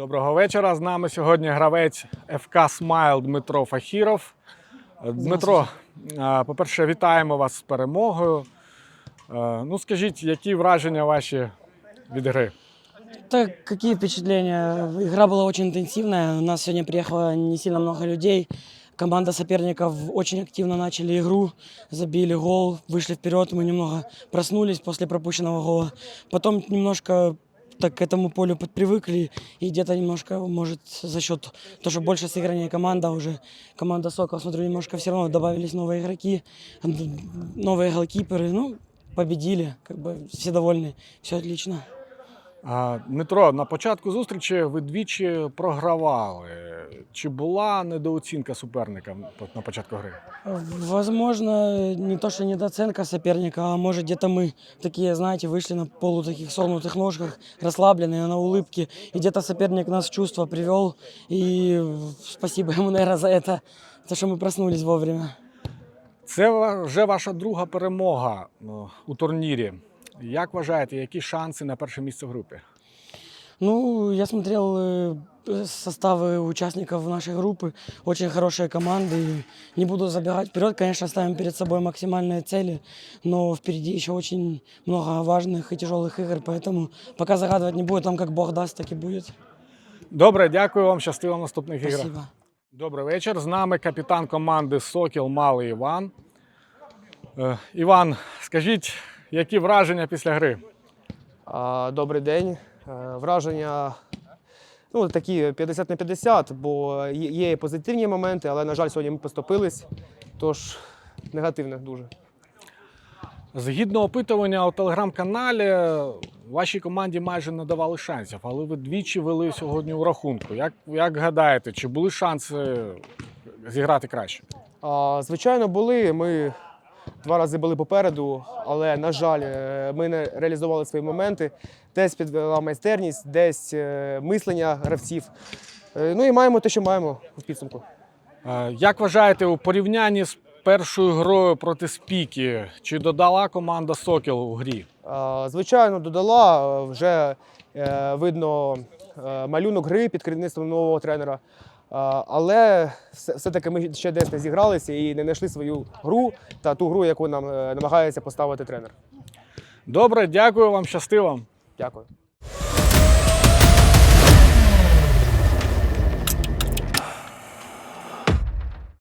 Доброго вечора. З нами сьогодні гравець ФК Смайл Дмитро Фахіров. Е, Дмитро, е, по-перше, вітаємо вас з перемогою. Е, Ну, скажіть, які враження ваші від гри? Так, какие впечатления? Игра была очень интенсивная. У нас сегодня приехало не сильно много людей. Команда соперников очень активно начали игру, забили гол, вышли вперед. Мы немного проснулись после пропущенного гола. Потом немножко так к этому полю подпривыкли. И где-то немножко, может, за счет того, что больше сыграннее команда уже, команда Сокол, смотрю, немножко все равно добавились новые игроки, новые голкиперы. Ну, победили, как бы все довольны, все отлично. А, Дмитро, на початку зустрічі ви двічі програвали. Чи була недооцінка суперника на початку гри? Возможно, не то, что недооценка соперника, а может где-то мы такие, знаете, вышли на полу таких согнутых ножках, расслабленные на улыбке, и где-то соперник нас в чувство привел, и спасибо ему, наверное, за это, то, что мы проснулись вовремя. Це ва- вже ваша друга перемога ну, у турнірі. Як вважаєте, які шанси на перше місце в групі? Ну, я смотрел э, составы участников нашей группы, очень хорошие команды. И Не буду забегать вперед, конечно, ставим перед собой максимальные цели, но впереди еще очень много важных и тяжелых игр, поэтому пока загадывать не буду, там как Бог даст, так и будет. Добре, дякую вам. Щастиво в наступних іграх. Спасибо. Добрий вечір. З нами капітан команди Сокіл Малий Іван. Е, Іван, скажіть, які враження після гри? Добрий день. Е, Враження ну, такі 50 на 50, бо є є і позитивні моменти, але, на жаль, сьогодні ми поступились, тож негативних дуже. Згідно опитування у телеграм-каналі, вашій команді майже не давали шансів, але ви двічі вели сьогодні у рахунку. Як, як гадаєте, чи були шанси зіграти краще? А, Звичайно, були. Ми два рази були попереду, але, на жаль, е, ми не реалізували свої моменти. Десь підвела майстерність, десь е, мислення гравців. Е, Ну і маємо те, що маємо у підсумку. Як вважаєте, у порівнянні з першою грою проти Спіки, чи додала команда Сокіл у грі? Звичайно, додала вже видно малюнок гри під керівництвом нового тренера. Але все- все-таки ми ще десь не зігралися і не знайшли свою гру та ту гру, яку нам е, намагається поставити тренер. Добре, дякую вам, щастиво. Дякую.